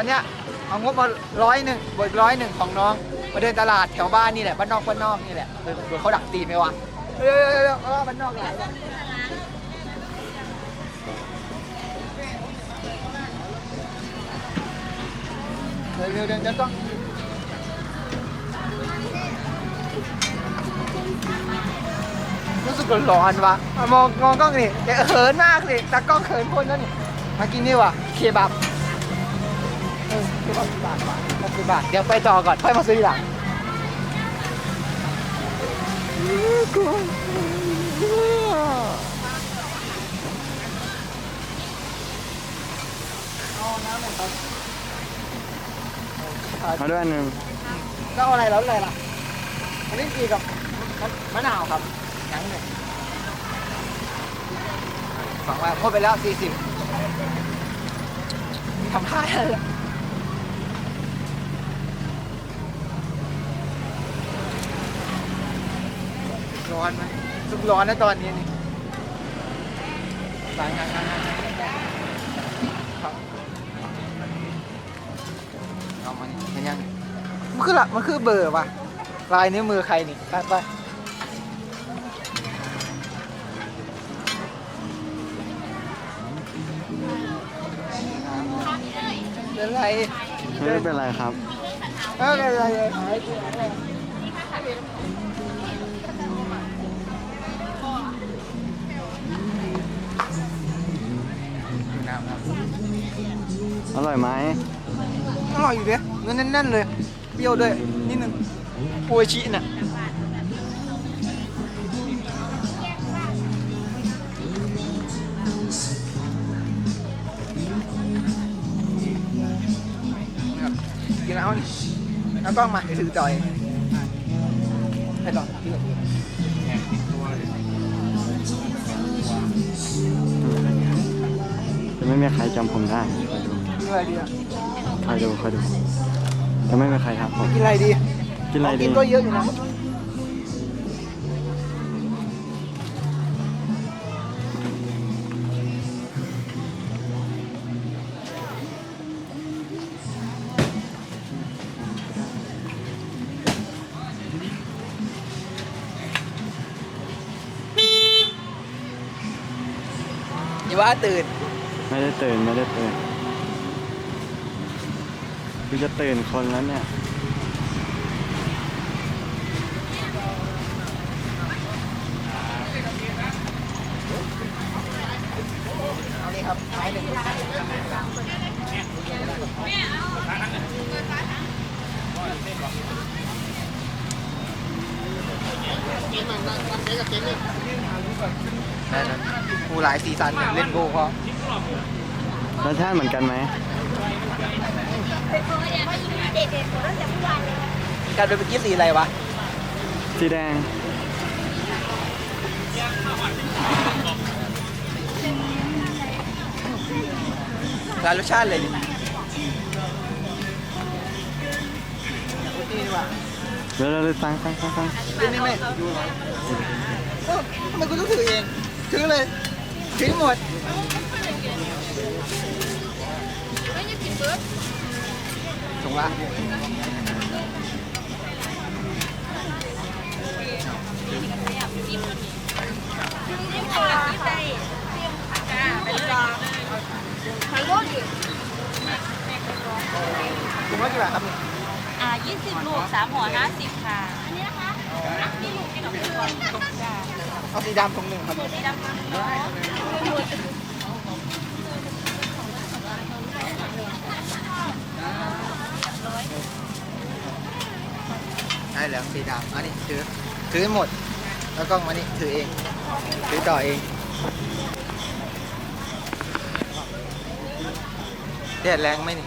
วันเนี้ยเอางบมาร้อยหนึ่งบวกร้อยหนึ่งของน้อง มาเดินตลาดแถวบ้านนี่แหละบ้านนอกบ้านนอกนี่แหละเออเดี๋ยวเขาดักตีไหมวะเร็วเร็วเร็วเออบ้านนอกหลายว่ะเร็วเร็วเร็วเดี๋ยวต้องรู้สึกร้อนวะอะมองมองกล้องนี่แกเขินมากเลยตากล้องเขินคนแล้วนี่มากินนี่วะเคบับ คือหกสิบบาทว่ะหกสิบบาท เดี๋ยวไปต่อก่อน ค่อยมาซื้อทีหลังเอาน้ำหน่อยครับมาด้วยอันหนึ่งแล้วเอาอะไรแล้วอะไรล่ะ อันนี้กีกับมะนาวครับยังหนึ่งฝังไว้ครบไปแล้วสี่สิบทำท่าอะไร ร้อนไหมซุกร้อนนะตอนนี้นี่ล้างงานงานงานครับเอามานี่เป็นยัง มันคือละมันคือเบอร์ว่ะ ลายนิ้วมือใครนี่ ไปไปเป็นไรไม่เป็นไรครับ เออเป็นไรเลยหายไป อร่อยไหมอร่อยอยู่เด้เนื้อแน่นๆเลย เปรี้ยวด้วยนิดนึงโออิชิน่ะนะครับกินแล้วนี่เอากล้องมาเดี๋ยวถือจอยให้ต่อที่เหลือจะไม่มีใครจำผมได้คอยดู กินอะไรดีอะคอยดูคอยดูจะไม่มีใครทักผมกินอะไรดีกินอะไรขงดีกินก็เยอะอยู่นะอย่าว่าตื่น ไม่ได้ตื่น ไม่ได้ตื่น คือจะตื่นคนแล้วเนี่ย เอานี่ครับไม้หนึ่งนั่นนะกูหลายสีสันเนี่ยเล่นโบว์เพราะรสชาติเหมือนกันไหม การเป็นเมื่อกี้สีอะไรวะ สีแดง ร้านรสชาติเลยดินี่ดีกว่าเดี๋ยวเราเลยตั้งตั้งตั้งตั้งไม่ไม่ไม่เออทำไมกูต้องถือเอง ถือเลย ถือหมด ถุงละถุงละกี่บาทครับเนี่ยอ่า20ลูก3หัว50 ค่ะ อันนี้นะคะนี่ลูกที่เราเลือกจ้าเอาสีดำถุงหนึ่งครับสีดำเนา ได้แล้วสีดำอันนี้ถือถือหมด แล้วก็มานี่ถือเอง ถือต่อเองแดดแรงไหมนี่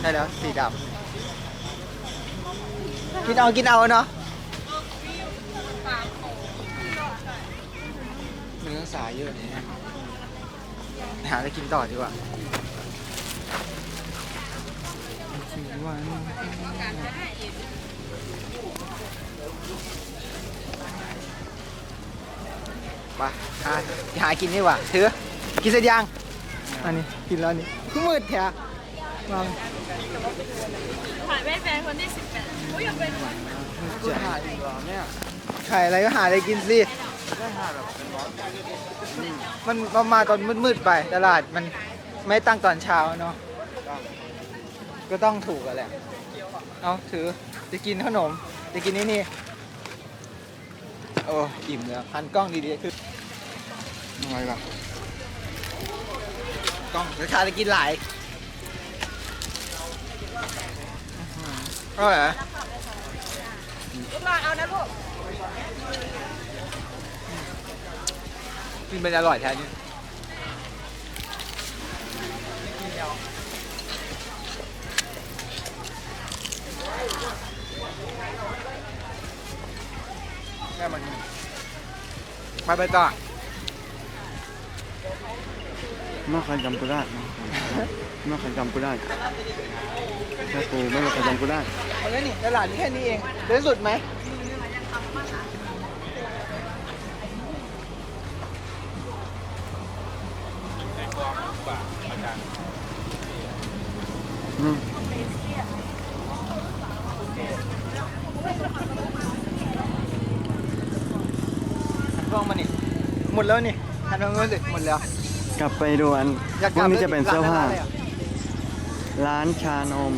ได้แล้วสีดำกินเอากินเอาเนาะเนื้อสายเยอะเลยนะหาอะไรกินต่อดีกว่า ไปหาหากินดีกว่าถือกินเสร็จยังอันนี้กินแล้วนี่คือมืดแท้ลองถ่ายไม่แฟนคนที่สิบแปดอุ้ยยังเป็นกูถ่ายอีกเหรอเนี่ยไข่อะไรก็หาอะไรกินสิมันมันมาตอนมืดๆไปตลาดมันไม่ตั้งตอนเช้าเนาะก็ต้องถูกกันแหละเอาถือจะกินขนมจะกินนี่นี่ โอ้อิ่มแล้วพันกล้องดีๆคืออะไรล่ะกล้องราคาจะกินหลายอื้อหืออร่อยเหรอลูกมาเอานะลูกกินเป็นอร่อยแท้นี่ แม่มันไปไปต่อไม่เคยจำกูได้ไม่เคยจำกูได้แค่กูไม่เคยจำกูได้ เอาเลยนี่ตลาดนี้แค่นี้เองเดินสุดไหม อืม หันกล้ องมานี่หมดแล้วนี่หันมาเงินสิหมดแล้ว กลับไปดูอันอยากพกวลักบนี้จะเป็นเสื้อผ้าร้นอะไรอะร้านชานม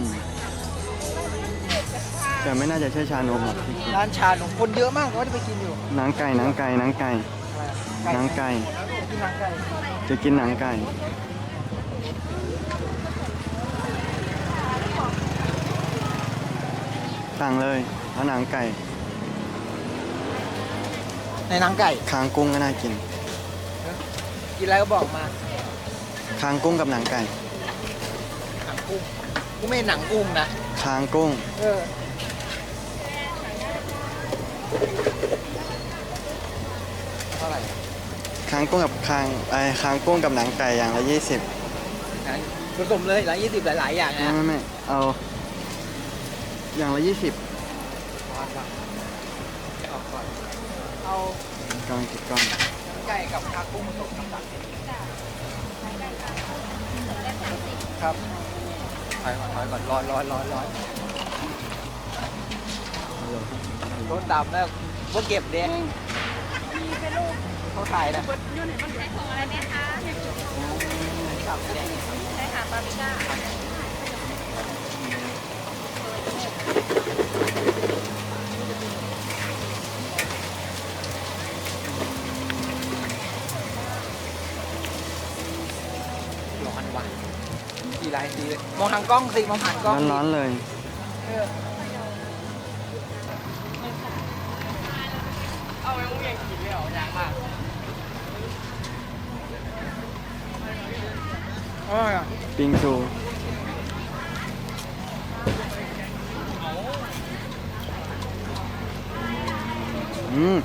แต่ไม่น่าจะใช่ชานมหรอกร้านชาหนมคนเยอะมากก็จะไปกินอยู่หนังไก่หนังไก่หนังไก่หนังไก่ กินหนังไก่จะกินหนังไก่ สั่งเลยเอาหนังไก่ ในหนังไก่ คางกุ้งก็น่ากิน กินอะไรก็บอกมาคางกุ้งกับหนังไก่ หนังกุ้งกูไม่เห็นหนังกุ้งนะคางกุ้ง เออเท่าไหร่คางกุ้งกับคางไอ้คางกุ้งกับหนังไก่อย่างละยี่สิบนะผสมเลยหลายยี่สิบหลายๆอย่างไม่นะไม่ไม่เอา อย่างละยี่สิบ เอาก่อนเอา กองกิดกองไก่กับคากุ้งผสมน้ำตาลครับถอยก่อนถอยก่อนร้อนร้อนร้อนร้อนรถดำแล้วพวกเก็บเด้เขาถ่ายนะใช้ของอะไรไหมคะขับแดงใช้ค่ะปาปริก้า ว่ะกี่ลายสีเลยมองทางกล้องสิมองผ่านกล้องร้อนๆเลย เออเอาไว้มุ้งยังกินเลยเหรอยางมากอร่อยอะปิงซูอืม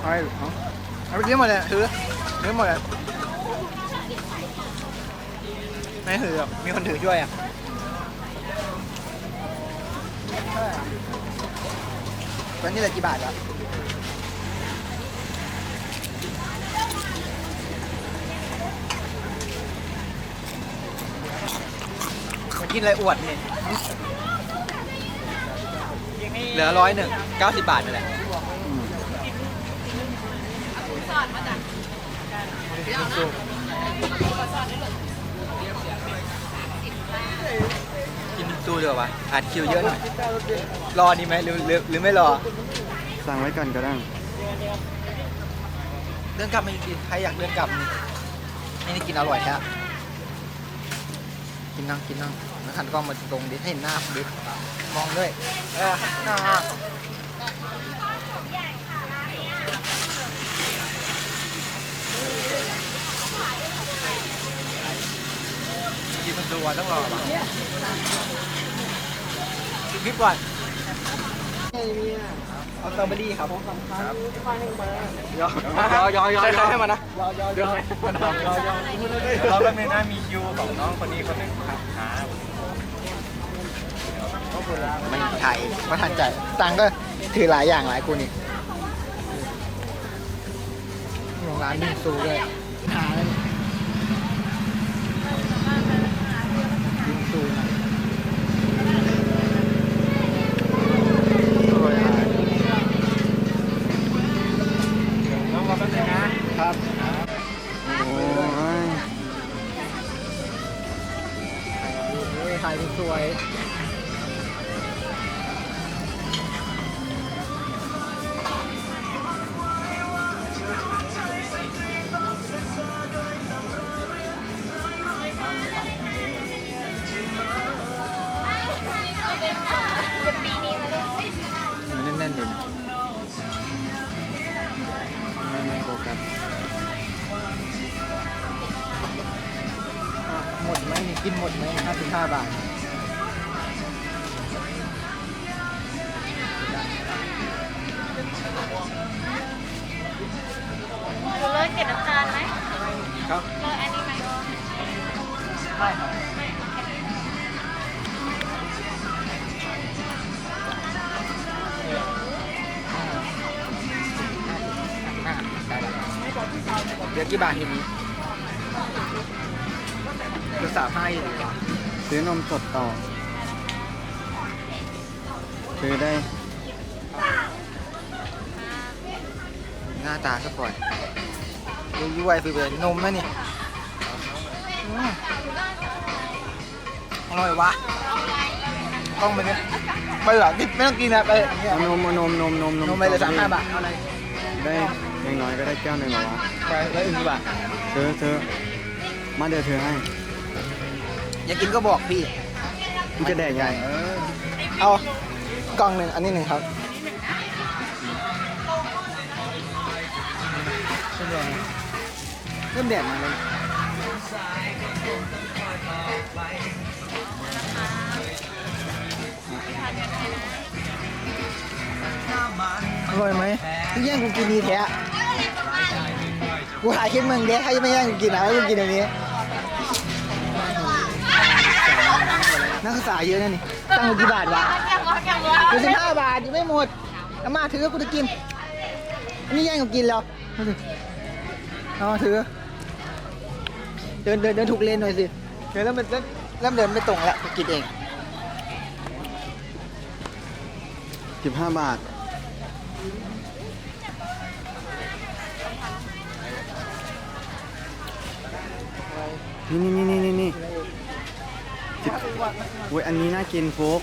เอาไปเอาเอาไปกินหม ดเลยถือถือหมดเลยไม่ถือหรอกมีคนถือช่วยอะตอนนี้เหลือกี่บาทวะมากินอะไรอวดเนี่ยเหลือร้อยหนึ่งเก้าสิบบาทนั่นแหละ อืม สอดมาจาก กินตู้ดีกว่าวะอัดคิวเยอะหน่อย รอดีไหมหรือหรือหรือไม่รอ สั่งไว้ก่อนก็ได้เดินกลับมาอีกทีใครอยากเดินกลับนี่นี่นี่กินอร่อยแท้กินนั่งกินนั่งแล้วหันกล้องมาตรงดิให้เห็นหน้าดิมองด้วยเออหน้า กินมันดูอะต้องรอป่ะคลิปก่อนเอาสตรอเบอรี่ครับผมครับยอยอยอยอให้มันนะยอยอยอมันยอยอเราก็ไม่น่ามีคิวของน้องคนนี้คนหนึ่งครับหามันถ่ายมาทันใจตังค์ก็ถือหลายอย่างหลายกูนี่ร้านบิงซูด้วยหาแล้วนี่บิงซูนะอร่อยอะ น้องรอแป๊บนึงนะ ครับโอ้ยเฮ้ยถ่ายสวย ใช่ครับเดี๋ยวกี่บาททีนี้เดี๋ยวสามห้ดีกว่าซื้อนมสดต่อ ซื้อได้ หน้าตาสักก่อนยุ่ยๆไปเลยนมนะนี่ อร่อยวะกล้องไปเนี่ยไปเหรอกินไม่ต้องกินนะไปเนี่ยเอานมเอานมนมนมนมไปเลยสามห้าบาทเอาอะไรได้อย่างน้อยก็ได้แก้วหนึ่งเหรอวะไปแล้วอื่นกี่บาทซื้อซื้อมาเดี๋ยวเธอให้อยากกินก็บอกพี่กูจะแดกใหญ่เอากล่องหนึ่งอันนี้หนึ่งครับเริ่มแดดมาเลย อร่อยไหมที่แย่งกูกินดีแท้กูหาคลิปมึงเด้ให้ไม่แย่งกูกินนะให้กูกินอันนี้ นักศึกษาเยอะนะนี่ตั้งกูกี่บาทวะอย่างวะอย่างวะกูสิบห้าบาทยังไม่หมดอามาถือกูจะกิน อันนี้แย่งกูกินแล้วเอาสิเอามาถือ เดินเดินเดินถูกเลนหน่อยสิ เดินแล้วมันเริ่มเริ่มเดินไม่ตรงแล้วกูกินเอง สิบห้าบาท นี่นี่นี่นี่นี่สิบโอ้ยอันนี้น่ากินโฟก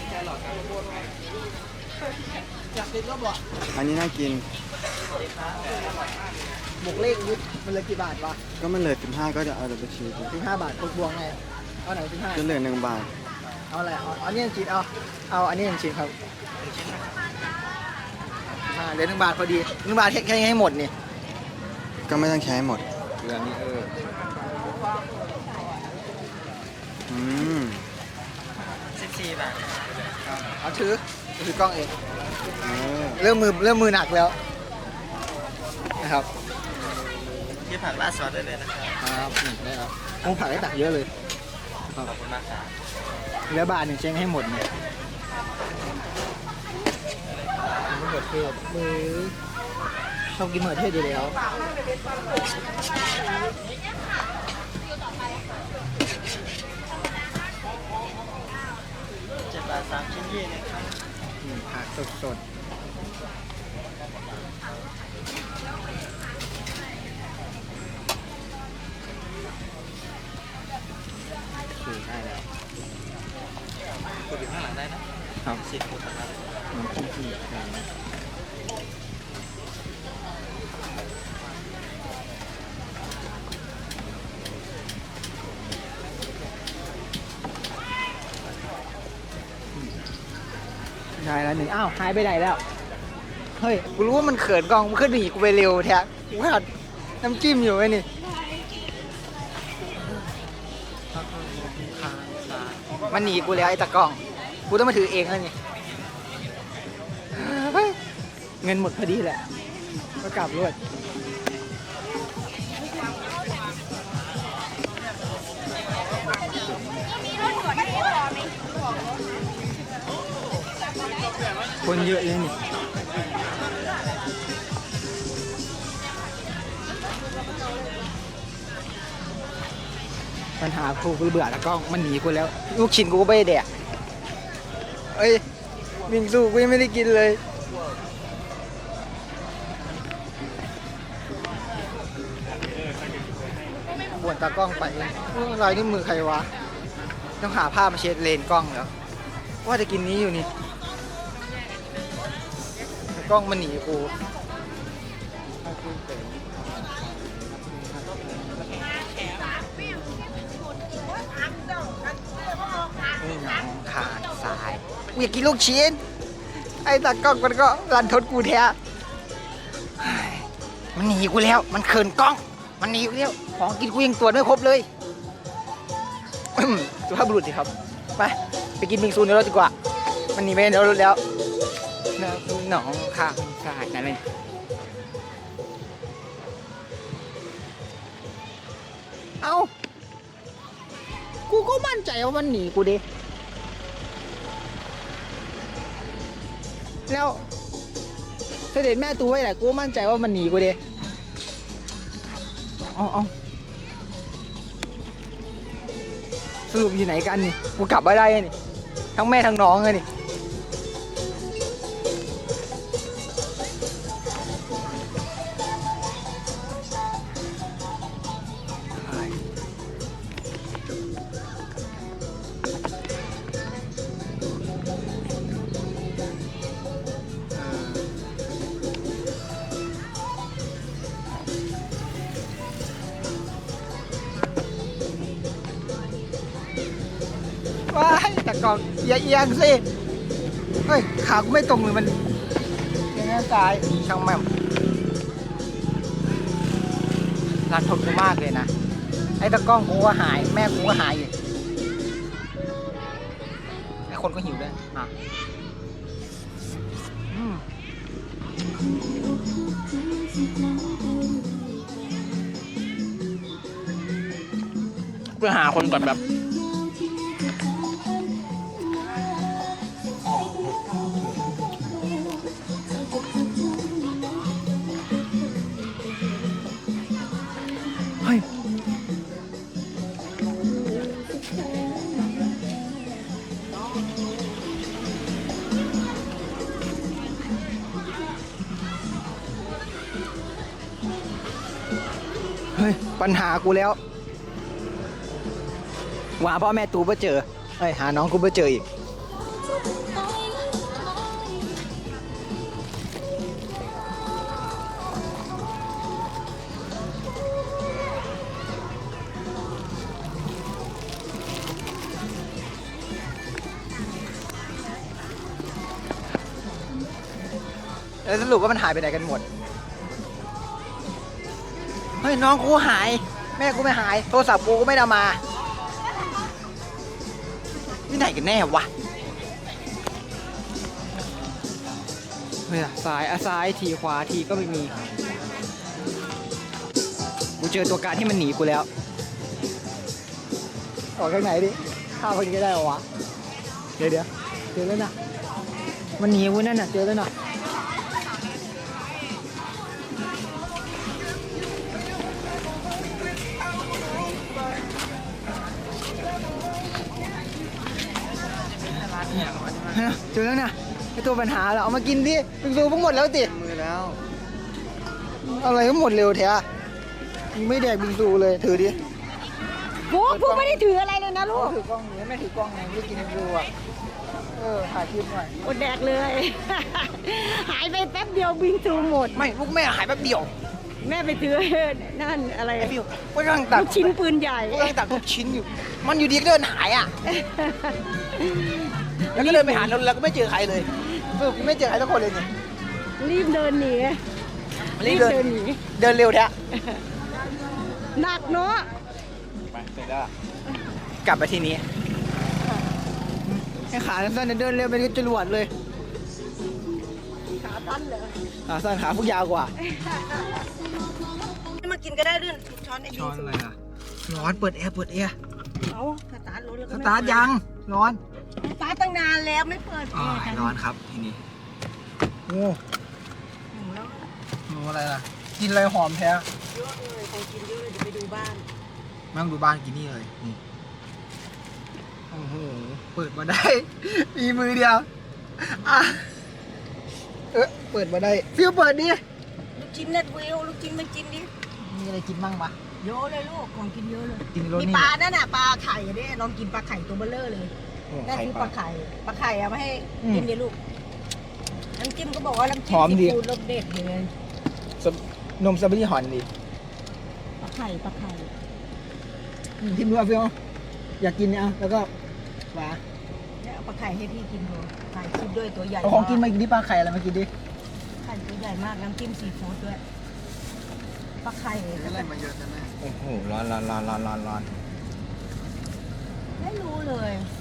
อยากกินก็บอกอันนี้น่ากิน บวกเลขยุดมันเลยกี่บาทวะก็มันเหลือสิบห้าก็จะเอาเดี๋ยวไปชี้ดูสิบห้าบาทบวกบวกไง เอาไหนสิบห้าจะเหลือหนึ่งบาท เอาอะไรเอาเอาอันนี้หนึ่งชิ้นเอาเอาอันนี้หนึ่งชิ้นครับอ่าเหลือหนึ่งบาทพอดีหนึ่งบาทแค่แค่ให้หมดนี่ก็ไม่ต้องใช้หมดเหลือนี้เอออืมเอาถือถือกล้องเองเออเริ่มมือเริ่มมือหนักแล้วนะครับที่ผักราดซอสได้เลยนะครับครับนี่ได้ครับคงผักได้ตักเยอะเลย ขอบคุณมากครับเหลือบาทหนึ่งเช็งให้หมดเนี่ยมะเขือเทศมือชอบกินมะเขือเทศอยู่แล้วเจ็ดบาทสามชิ้นยี่นะครับนี่ผักสดส คือได้แล้วกดอยู่ข้างหลังได้นะครับสิบกดนะครับน้ำจิ้มซีฟู้ดได้แล้วหนึ่งอ้าวหายไปไหนแล้ว เฮ้ย กูรู้ว่ามันเขินกล้องมันขึ้นหนีกูไปเร็วแท้กูหัดน้ำจิ้มอยู่ไว้นี่ มันหนีกูแล้วไอ้ตะกล้อง กูต้องมาถือเองแล้วนี่เฮ้ยเงินหมดพอดีแหละ ก็กลับรวดคนเยอะเลยนี่ ปัญหากูกูเบื่อแล้วก็มันหนีกูแล้ว ลูกชิ้นกูก็ไม่ได้แดกเอ้ยบิงซูกูยังไม่ได้กินเลย บวนตากล้องไปอุ๊ยรอยนิ้วมือใครวะ ต้องหาผ้ามาเช็ดเลนกล้องแล้วว่าจะกินนี้อยู่นี่แต่กล้องมันหนีกู ขาดสายกูอยากกินลูกชิ้น ไอ้ตากล้องมันก็รันทดกูแท้เฮ้ยมันหนีกูแล้ว มันเขินกล้อง มันหนีกูแล้ว ของกินกูยังตรวจไม่ครบเลย สุภาพบุรุษสิครับ ไปไปกินบิงซูในรถดีกว่า มันหนีไปในรถแล้วนอะหนองข้างสายนั่นเลย เอากูก็มั่นใจว่ามันหนีกูดิ แล้วเสด็จแม่ตูไว้แหละกูมั่นใจว่ามันหนีกูดิเอาเอาสรุปอยู่ไหนกันนี่ กูกลับมาได้ไงนี่ ทั้งแม่ทั้งน้องเลยนี่ ว้ายแต่ก่อนอย่าเอียงสิ เฮ้ย ขากูไม่ตรงเลยมันยังไงตายช่างแม่มรันทนกูมากเลยนะ ไอ้ตะกล้องกูก็หาย แม่กูก็หายอยู่ไอ้คนก็หิวด้วยอะอืมไปหาคนก่อนแบบ ปัญหากูแล้วหาพ่อแม่ตูเพื่เจอเฮ้ยหาน้องกูเพื่เจออีก แล้วสรุปว่ามันหายไปไหนกันหมด เฮ้ยน้องกูหาย แม่กูไม่หาย โทรศัพท์กูก็ไม่ได้มาที่ไหนกันแน่วะเฮ้ยซ้ายอะซ้ายทีขวาทีก็ไม่มี กูเจอตัวการที่มันหนีกูแล้ว ออกทางไหนดิข้าวคนนี้ก็ได้เหรอวะ เดี๋ยวเดี๋ยวเจอแล้วนะ มันหนีกูนั่นน่ะ เจอแล้วนะ แล้วนะไอตัวปัญหาเราเอามากินดิบิงซูเพิ่งหมดแล้วติมือแล้ว อะไรก็หมดเร็วแท้มึงไม่แดกบิงซูเลยถือดิโว้พวกไม่ได้ถืออะไรเลยนะลูกถือกล้องนี้ไม่ถือกล้องไงไม่ได้กินบิงซูอะเออถ่ายคลิปหน่อยอดแดกเลย หายไปแป๊บเดียวบิงซูหมด ไม่ลูกแม่หายแป๊บเดียว แม่ไปถือนั่นอะไรไอ้บิวกูกำลังตักลูกชิ้นปืนใหญ่กูกำลังตักลูกชิ้นอยู่ มันอยู่ดีก็เดินหายอะ แล้วก็เดินไปหาแล้วแล้วก็ไม่เจอใครเลยสรุปกูไม่เจอใครสักคนเลยเนี่ยรีบเดินหนีรีบเดินเดินหนีเดินเร็วแท้หนักเนาะไปเสร็จแล้วกลับมาทีนี้ให้ขาสั้นๆเดินเร็วเป็นจรวดเลย ขาตั้นเลยขาสั้นขาพวกยาวกว่ามากินก็ได้ด้วยช้อนไอ้บิงซูร้อนเปิดแอร์เปิดแอร์เอาสตาร์ทรถแล้วสก็ไม่ตาร์ทยังร้อนสตาร์ทตั้ง นานแล้วไม่เปิดแออ๋อร์ร้อนครับทีนี้โอ้โหอะไรล่ะ กินอะไรหอมแท้เยอะเลยกินเยอะเดี๋ยวไปดูบ้านแม่งดูบ้านกินนี่เลยนี่โอ้โหเปิดมาได้ มีมือเดียวอะเออเปิดมาได้ฟิวเปิดดิลูกชิ้นเน็ตวิวลูกชิ้นไม่กินดิมีอะไรกินบ้างวะเยอะเลยลูกของกินเยอะเลยกินรถมีนี่ปลานั่นน่ะปลาไข่อะเนี่ยลองกินปลาไข่ตัวเบลเลอร์เลย โอ้นั่นไข่คือปปลาลาไข่ปลาไข่เอามาให้อืมกินดิลูกน้ำจิ้มก็บอกว่าน้ำจิ้หมอมดี ซีฟู้ดรสเด็ดเลยสมนมสตรอเบอรี่หอนดิปลาไข่ปลาไข่อืมทิมดูเอาฟิวอยากกินเนี่ยเอาแล้วก็หวาแล้วเอาปลาไข่ให้พี่กินดูไข่คิดด้วยตัวใหญ่เอาของกินมมากินดิปลาไข่อะไรมากินดิไข่ตัวใหญ่มากน้ำจิ้มซีฟู้ดด้วยปลาไข่แล้วก็มาเยอะจังแม่โอ้โหร้อนร้อนร้อนร้อนร้อนร้อนไม่รู้เลยไ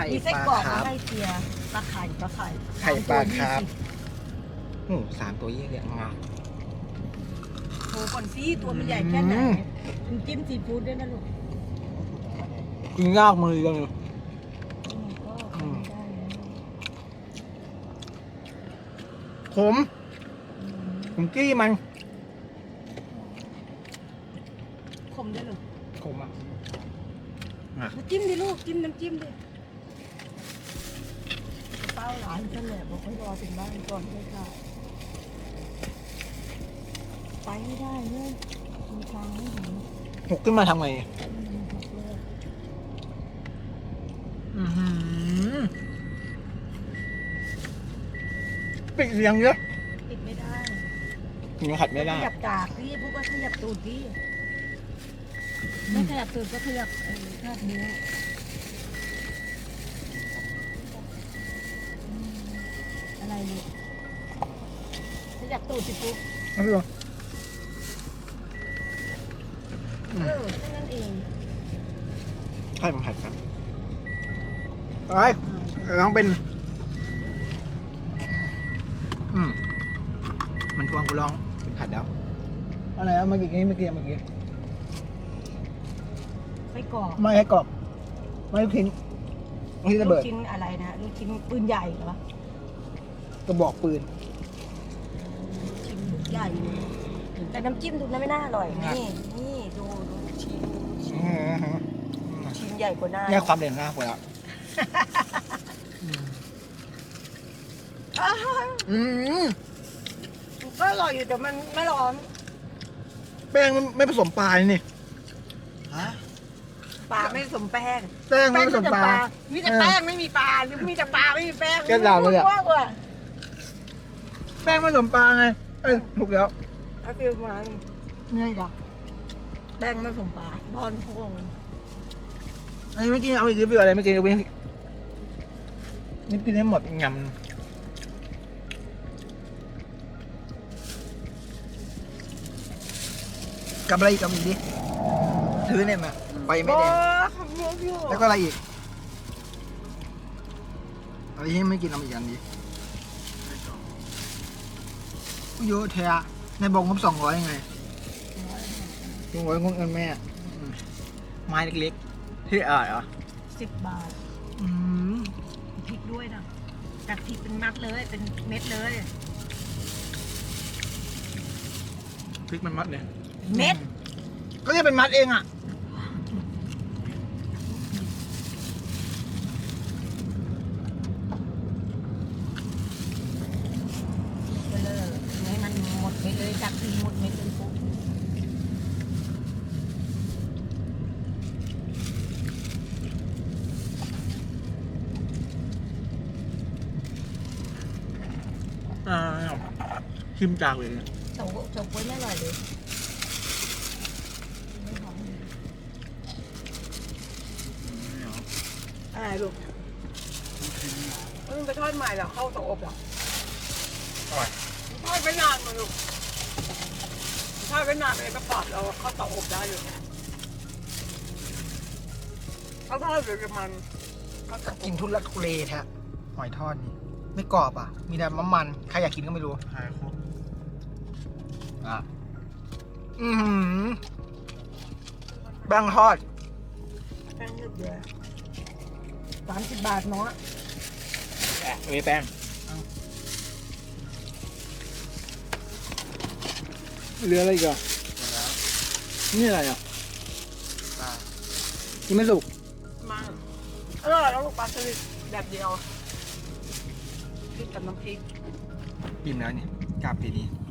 ข่มีปไส้ลากรอกคมารับ ให้เชียร์ปลาไข่ปลาไข่ไข่ปลาครับสมตัวยี่สิโอ้โหสามตัวยี่เนี่ยงาโหก่อนสิตัวมันใหญ่แค่ไหนอืมน้ำจิ้มซีฟู้ดด้วยนะลูกกินยากมือกันก็อืมได้นะขมผมกี้มันคมด้วยลูกขมอะมาจิ้มดิลูกจิ้มน้ำจิ้มดิเป้าหลานฉันแหละบอกให้รอถึงบ้านก่อนให้ค่ะ ไปไม่ได้เลยมีทางไม่เห็นหกขึ้นมาทำไงอืมบอกเลยอือหือปิดเสียงเยอะปิดไม่ได้ยังขัดไม่ได้ ขยับกากพี่พวกก็ขยับตูดพี่ไม่ขยับตูดก็ขยับเออแคบนิ้วอืมอะไร เนี่ยขยับตูดสิปุ๊บเอาพี่ลองเออแค่นั้นเองให้ผมผัดครับไปลองเป็น อืม มันทวงกูลองเป็นผัดแล้ว อะไรอะเมื่อกี้นี้เมื่อกี้เมื่อกี้ไส้กรอกไม่ให้กรอบไม่ให้ทิ้งไม่ให้ระลูเบิกดชิ้นอะไรนะลูกชิ้นปืนใหญ่เหรอ กระบอกปืนลูกชิ้นใหญ่เลยแต่น้ำจิ้มดูนะไม่น่าอร่อยนี่ นี่ดูดูชิ้นชิ้นชิ้นใหญ่กว่าหน้าเนี่ยความเด่นหน้าผมแล้วอืมก็อร่อยอยู่แต่มันไม่ร้อนแป้งมันไม่ผสมปลาเลยนี่ ปลาไม่ผสมแป้งแป้งไม่ผสมปลา มีแต่แป้งไม่มีปลาหรือมีแต่ปลาไม่มีแป้งแกด่าเลยอะ ว่ากว่า แป้งไม่ผสมปลาไงเอ้ยถูกแล้วเอาฟิลมันนี่จ้ะแป้งไม่ผสมปลาบอลพวงอันนี้ไม่กินเอาอีกรีวิวอะไรไม่กินเอาไปนี่กินให้หมดงำกับอะไรอีกกับอีกดิถือเนี่ยมาไปไม่แดงแล้วก็อะไรอีกอะไรที่ไม่กินเอามาอีกอันดี เยอะแท้อะในบอกงบสองร้อยยังไงสองร้อยงบเงินแม่อืมไม้เล็กๆ ที่อะเหรอสิบบาทอืมพริกด้วยนะกัดพริกเป็นมัดเลย เป็นเม็ดเลย พริกมันมัดเนี่ย เม็ด ก็จะเป็นมัดเองอะ ไปเลยให้มันหมดเม็ดเลยกัดทีหมดเม็ดเลยปุ๊บ อ่า ชิมจากเลยเฉาเฉาก๊วยไม่อร่อยเลยไม่หอมอะไรลูกมึงไปทอดใหม่เหรอเข้าเตาอบเหรออร่อยทอดไปนานมาลูกทอดไปนานเลยก็ปรับเราเข้าเตาอบได้อยู่เขาทอดหรือมันเข้าเตาอบกินทุลักทุเลแท้หอยทอดนี่ ไม่กรอบอะ มีแต่น้ำมัน ใครอยากกินก็ไม่รู้ หายครบ อะอือหือแป้งทอดแป้งยืดเยอะสามสิบบาทเนาะแอะมีแป้งเหลืออะไรอีกอะนี่อะไรอะปลานี่ไม่สุกมากอร่อยแล้วลูกปลาสลิดแบบเดียวพริกกับน้ำพริกอิ่มแล้วนี่กลับปีนี้อ